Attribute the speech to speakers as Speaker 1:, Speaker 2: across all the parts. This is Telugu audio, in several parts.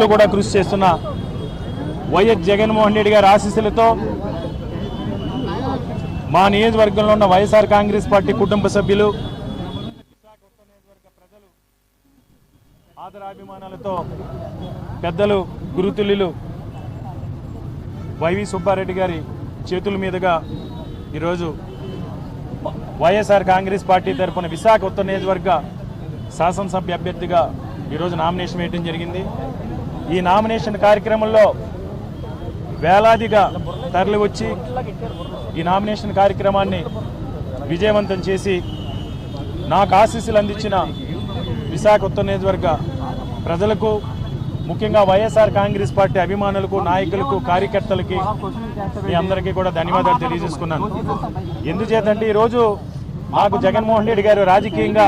Speaker 1: లో కూడా కృషి చేస్తున్న వైఎస్ జగన్మోహన్ రెడ్డి గారి ఆశీస్సులతో మా నియోజకవర్గంలో ఉన్న వైఎస్ఆర్ కాంగ్రెస్ పార్టీ కుటుంబ సభ్యులు ఆదరాభిమానాలతో పెద్దలు గురుతుల్యులు వైవి సుబ్బారెడ్డి గారి చేతుల మీదుగా ఈరోజు వైఎస్ఆర్ కాంగ్రెస్ పార్టీ తరఫున విశాఖ ఉత్తర నియోజకవర్గ శాసనసభ్య అభ్యర్థిగా ఈరోజు నామినేషన్ వేయడం జరిగింది. ఈ నామినేషన్ కార్యక్రమంలో వేలాదిగా తరలి వచ్చి ఈ నామినేషన్ కార్యక్రమాన్ని విజయవంతం చేసి నాకు ఆశీస్సులు అందించిన విశాఖ ఉత్తర నియోజకవర్గ ప్రజలకు ముఖ్యంగా వైఎస్ఆర్ కాంగ్రెస్ పార్టీ అభిమానులకు నాయకులకు కార్యకర్తలకి మీ అందరికీ కూడా ధన్యవాదాలు తెలియజేసుకున్నాను. ఎందుచేతంటే ఈరోజు మాకు జగన్మోహన్ రెడ్డి గారు రాజకీయంగా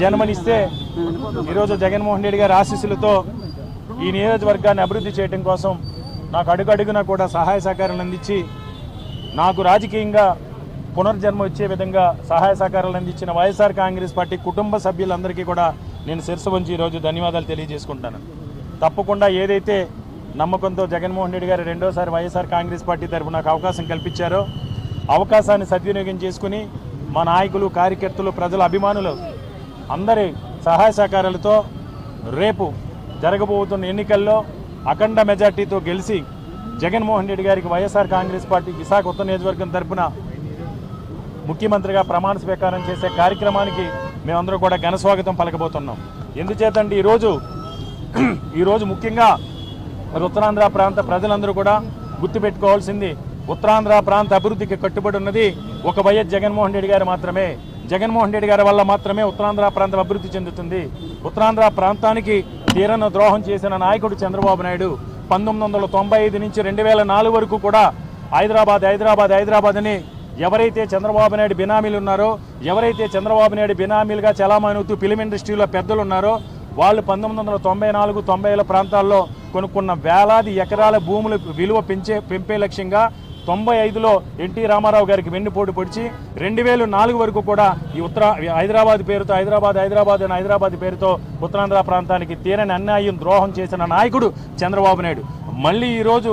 Speaker 1: జన్మనిస్తే ఈరోజు జగన్మోహన్ రెడ్డి గారి ఆశీస్సులతో ఈ నియోజకవర్గాన్ని అభివృద్ధి చేయడం కోసం నాకు అడుగడుగునా కూడా సహాయ సహకారాలు అందించి నాకు రాజకీయంగా పునర్జన్మ వచ్చే విధంగా సహాయ సహకారాలు అందించిన వైఎస్ఆర్ కాంగ్రెస్ పార్టీ కుటుంబ సభ్యులందరికీ కూడా నేను శిరసు వంచి ఈరోజు ధన్యవాదాలు తెలియజేసుకుంటాను. తప్పకుండా ఏదైతే నమ్మకంతో జగన్మోహన్ రెడ్డి గారు రెండోసారి వైఎస్ఆర్ కాంగ్రెస్ పార్టీ తరఫున నాకు అవకాశం కల్పించారో అవకాశాన్ని సద్వినియోగం చేసుకుని మా నాయకులు కార్యకర్తలు ప్రజల అభిమానులు అందరి సహాయ సహకారాలతో రేపు జరగబోతున్న ఎన్నికల్లో అఖండ మెజార్టీతో గెలిచి జగన్మోహన్ రెడ్డి గారికి వైఎస్ఆర్ కాంగ్రెస్ పార్టీ విశాఖ ఉత్తర నియోజకవర్గం తరఫున ముఖ్యమంత్రిగా ప్రమాణ స్వీకారం చేసే కార్యక్రమానికి మేమందరూ కూడా ఘన స్వాగతం పలకబోతున్నాం. ఎందుచేతండి ఈరోజు ఈరోజు ముఖ్యంగా మరి ఉత్తరాంధ్ర ప్రాంత ప్రజలందరూ కూడా గుర్తుపెట్టుకోవాల్సింది ఉత్తరాంధ్ర ప్రాంత అభివృద్ధికి కట్టుబడి ఉన్నది ఒక వైఎస్ జగన్మోహన్ రెడ్డి గారు మాత్రమే. జగన్మోహన్ రెడ్డి గారి వల్ల మాత్రమే ఉత్తరాంధ్ర ప్రాంతం అభివృద్ధి చెందుతుంది. ఉత్తరాంధ్ర ప్రాంతానికి తీరన ద్రోహం చేసిన నాయకుడు చంద్రబాబు నాయుడు పంతొమ్మిది వందల తొంభై ఐదు నుంచి రెండు వేల నాలుగు వరకు కూడా హైదరాబాద్ హైదరాబాద్ హైదరాబాద్ అని ఎవరైతే చంద్రబాబు నాయుడు బినామీలు ఉన్నారో ఎవరైతే చంద్రబాబు నాయుడు బినామీలుగా చలామణవుతూ ఫిలిం ఇండస్ట్రీలో పెద్దలు ఉన్నారో వాళ్ళు పంతొమ్మిది వందల తొంభై నాలుగు తొంభైల ప్రాంతాల్లో కొనుక్కున్న వేలాది ఎకరాల భూములు విలువ పెంచే పెంపే లక్ష్యంగా తొంభై ఐదులో ఎన్టీ రామారావు గారికి వెన్నుపోటు పొడిచి రెండు వేల నాలుగు వరకు కూడా ఈ ఉత్తర హైదరాబాద్ పేరుతో హైదరాబాద్ హైదరాబాద్ అని హైదరాబాద్ పేరుతో ఉత్తరాంధ్ర ప్రాంతానికి తీరని అన్యాయం ద్రోహం చేసిన నాయకుడు చంద్రబాబు నాయుడు. మళ్ళీ ఈరోజు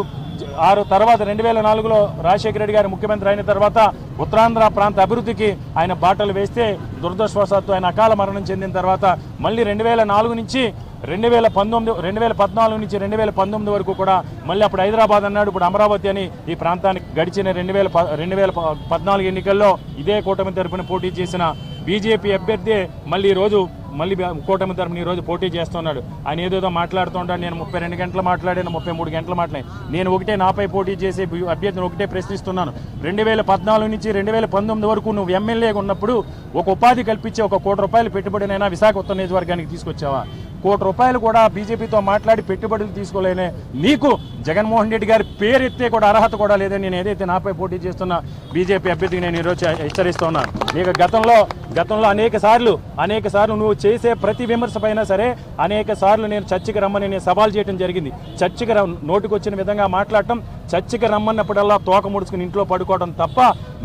Speaker 1: ఆరు తర్వాత రెండు వేల నాలుగులో రాజశేఖర రెడ్డి గారు ముఖ్యమంత్రి అయిన తర్వాత ఉత్తరాంధ్ర ప్రాంత అభివృద్ధికి ఆయన బాటలు వేస్తే దురదృష్టవశాత్తు ఆయన అకాల మరణం చెందిన తర్వాత మళ్ళీ రెండు వేల నాలుగు నుంచి రెండు వేల పంతొమ్మిది రెండు వేల పద్నాలుగు నుంచి రెండు వేల పంతొమ్మిది వరకు కూడా మళ్ళీ అప్పుడు హైదరాబాద్ అన్నాడు ఇప్పుడు అమరావతి అని ఈ ప్రాంతానికి గడిచిన రెండు వేల ప- రెండు వేల ప- పద్నాలుగు ఎన్నికల్లో ఇదే కూటమి తరపున పోటీ చేసిన బీజేపీ అభ్యర్థి మళ్ళీ ఈరోజు రోజు మళ్ళీ కూటమి తరపున ఈ రోజు పోటీ చేస్తున్నాడు. ఆయన ఏదేదో మాట్లాడుతుంటాడు నేను ముప్పై రెండు గంటలు మాట్లాడాను ముప్పై మూడు గంటలు మాట్లాడాను. నేను ఒకటే నాపై పోటీ చేసే అభ్యర్థిని ఒకటే ప్రశ్నిస్తున్నాను. రెండు వేల పద్నాలుగు నుంచి రెండు వేల పంతొమ్మిది వరకు నువ్వు ఎమ్మెల్యేగా ఉన్నప్పుడు ఒక ఉపాధి కల్పించే ఒక కోటి రూపాయలు పెట్టుబడినైనా విశాఖ ఉత్తర నియోజకవర్గానికి తీసుకొచ్చావా? కోటి రూపాయలు కూడా బీజేపీతో మాట్లాడి పెట్టుబడులు తీసుకోలేనే నీకు జగన్మోహన్ రెడ్డి గారి పేరెత్తే కూడా అర్హత కూడా లేదని నేను ఏదైతే నాపై పోటీ చేస్తున్న బీజేపీ అభ్యర్థికి నేను ఈరోజు హెచ్చరిస్తున్నాను నీకు గతంలో గతంలో అనేక సార్లు అనేక సార్లు నువ్వు చేసే ప్రతి విమర్శ పైన సరే అనేక సార్లు నేను చర్చకి రమ్మని నేను సవాల్ చేయడం జరిగింది. చర్చకి ర నోటికి వచ్చిన విధంగా మాట్లాడటం చర్చకి రమ్మన్నప్పుడల్లా తోక ముడుచుకుని ఇంట్లో పడుకోవడం తప్ప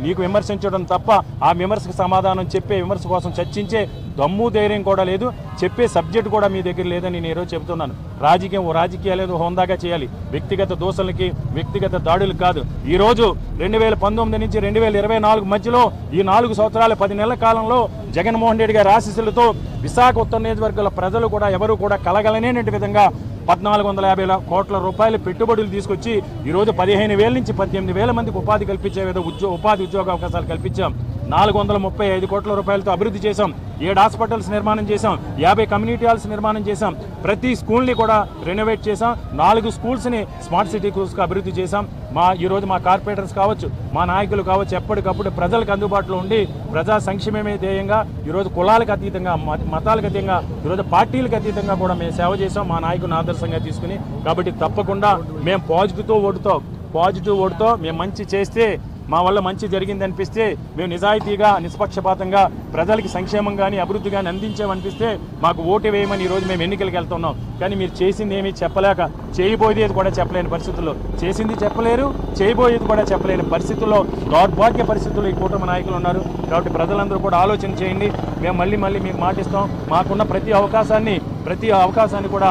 Speaker 1: నీకు విమర్శించడం తప్ప ఆ విమర్శకు సమాధానం చెప్పే విమర్శ కోసం చర్చించే దమ్ము ధైర్యం కూడా లేదు. చెప్పే సబ్జెక్ట్ కూడా మీ దగ్గర లేదని నేను ఈరోజు చెబుతున్నాను. రాజకీయం రాజకీయాలు ఏదో హోందాగా చేయాలి. వ్యక్తిగత దోషులకి వ్యక్తిగత దాడులకు కాదు. ఈరోజు రెండు వేల పంతొమ్మిది నుంచి రెండు వేల ఇరవై నాలుగు మధ్యలో ఈ నాలుగు సంవత్సరాల పది నెలల కాలంలో జగన్మోహన్ రెడ్డి గారి ఆశీస్సులతో విశాఖ ఉత్తర నియోజకవర్గాల ప్రజలు కూడా ఎవరు కూడా కలగలనేటువంటి విధంగా పద్నాలుగు వందల యాభై కోట్ల రూపాయల పెట్టుబడులు తీసుకొచ్చి ఈరోజు పదిహేను వేల నుంచి పద్దెనిమిది వేల మందికి ఉపాధి కల్పించే విధంగా ఉద్యో ఉపాధి ఉద్యోగ అవకాశాలు కల్పించాం. నాలుగు వందల ముప్పై ఐదు కోట్ల రూపాయలతో అభివృద్ధి చేశాం. ఏడు హాస్పిటల్స్ నిర్మాణం చేశాం. యాభై కమ్యూనిటీ హాల్స్ నిర్మాణం చేశాం. ప్రతి స్కూల్ని కూడా రెనోవేట్ చేశాం. నాలుగు స్కూల్స్ని స్మార్ట్ సిటీ స్కూల్స్కి అభివృద్ధి చేశాం. మా ఈరోజు మా కార్పొరేటర్స్ కావచ్చు మా నాయకులు కావచ్చు ఎప్పటికప్పుడు ప్రజలకు అందుబాటులో ఉండి ప్రజా సంక్షేమమే ధ్యేయంగా ఈరోజు కులాలకు అతీతంగా మత- మతాలకు అతీతంగా ఈరోజు పార్టీలకు అతీతంగా కూడా మేము సేవ చేసాం మా నాయకుని ఆదర్శంగా తీసుకుని కాబట్టి తప్పకుండా మేము పాజిటివ్తో ఓటుతో. పాజిటివ్ ఓటుతో మేము మంచి చేస్తే మా వల్ల మంచి జరిగింది అనిపిస్తే మేము నిజాయితీగా నిష్పక్షపాతంగా ప్రజలకి సంక్షేమం కానీ అభివృద్ధి కానీ అందించామనిపిస్తే మాకు ఓటు వేయమని ఈరోజు మేము ఎన్నికలకు వెళ్తున్నాం. కానీ మీరు చేసింది ఏమీ చెప్పలేక చేయబోయేది కూడా చెప్పలేని పరిస్థితుల్లో. చేసింది చెప్పలేరు చేయబోయేది కూడా చెప్పలేని పరిస్థితుల్లో దౌర్భాగ్య పరిస్థితుల్లో ఈ కూటమి నాయకులు ఉన్నారు. కాబట్టి ప్రజలందరూ కూడా ఆలోచన చేయండి. మేము మళ్ళీ మళ్ళీ మీకు మాటిస్తాం. మాకున్న ప్రతి అవకాశాన్ని ప్రతి అవకాశాన్ని కూడా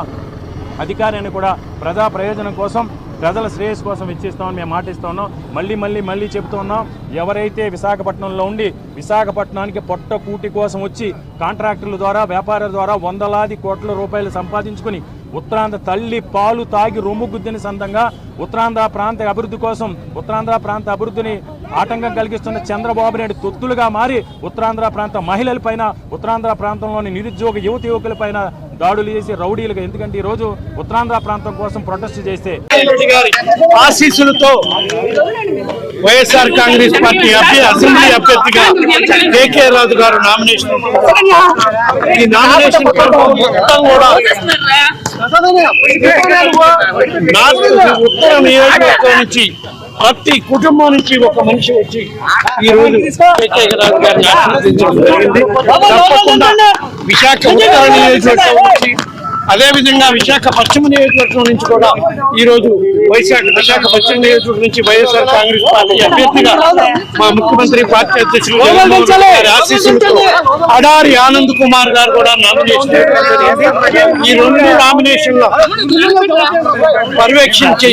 Speaker 1: అధికారాన్ని కూడా ప్రజా ప్రయోజనం కోసం ప్రజల శ్రేయస్సు కోసం ఇచ్చిస్తామని మేము మాటిస్తూ ఉన్నాం. మళ్ళీ మళ్ళీ మళ్ళీ చెప్తూ ఉన్నాం ఎవరైతే విశాఖపట్నంలో ఉండి విశాఖపట్నానికి పొట్ట కూటి కోసం వచ్చి కాంట్రాక్టర్ల ద్వారా వ్యాపారుల ద్వారా వందలాది కోట్ల రూపాయలు సంపాదించుకుని ఉత్తరాంధ్ర తల్లి పాలు తాగి రొమ్ము గుద్దిన సందంగా ఉత్తరాంధ్ర ప్రాంత అభివృద్ధి కోసం ఉత్తరాంధ్ర ప్రాంత అభివృద్ధిని ఆటంకం కలిగిస్తున్న చంద్రబాబు నాయుడు తొత్తులుగా మారి ఉత్తరాంధ్ర ప్రాంత మహిళలపైన ఉత్తరాంధ్ర ప్రాంతంలోని నిరుద్యోగ యువత యువకులపైన దాడులు చేసి రౌడీలుగా. ఎందుకంటే ఈ రోజు ఉత్తరాంధ్ర ప్రాంతం కోసం ప్రొటెస్ట్ చేస్తే
Speaker 2: ఆశీస్సులతో వైఎస్ఆర్ కాంగ్రెస్ పార్టీ అభ్య అసెంబ్లీ అభ్యర్థిగా కేకే రాజు గారు నామినేషన్ ఈ నామినేషన్ మొత్తం కూడా నార్త్ ఉత్తర నియోజకవర్గం నుంచి ప్రతి కుటుంబం నుంచి ఒక మనిషి వచ్చి ఈ రోజు గారిని ఆశీర్వదించడం జరిగింది. తప్పకుండా విశాఖ ఉత్తర నియోజకవర్గం అదేవిధంగా అదే విధంగా విశాఖ పశ్చిమ నియోజకవర్గం నుంచి కూడా ఈ రోజు వైశాఖ విశాఖ పశ్చిమ నియోజకవర్గం నుంచి వైఎస్ఆర్ కాంగ్రెస్ పార్టీ అభ్యర్థిగా మా ముఖ్యమంత్రి పార్టీ అధ్యక్షులు జగన్మోహన్ గారి ఆశీస్సులతో అడారి ఆనంద్ కుమార్ గారు కూడా నామినేషన్ ఈ రెండు నామినేషన్ల పర్యవేక్షించి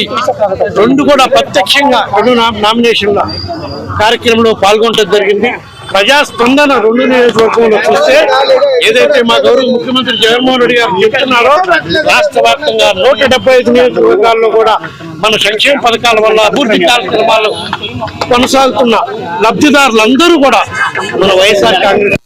Speaker 2: రెండు కూడా ప్రత్యక్షంగా రెండు నామినేషన్ల కార్యక్రమంలో పాల్గొనడం జరిగింది. ప్రజాస్పందన రెండు నియోజకవర్గంలో చూస్తే ఏదైతే మా గౌరవ ముఖ్యమంత్రి జగన్మోహన్ రెడ్డి గారు చెప్తున్నారో రాష్ట్ర వ్యాప్తంగా నూట డెబ్బై ఐదు నియోజకవర్గాల్లో కూడా మన సంక్షేమ పథకాల వల్ల అభివృద్ధి కార్యక్రమాలు కొనసాగుతున్న లబ్ధిదారులందరూ కూడా మన వైఎస్ఆర్ కాంగ్రెస్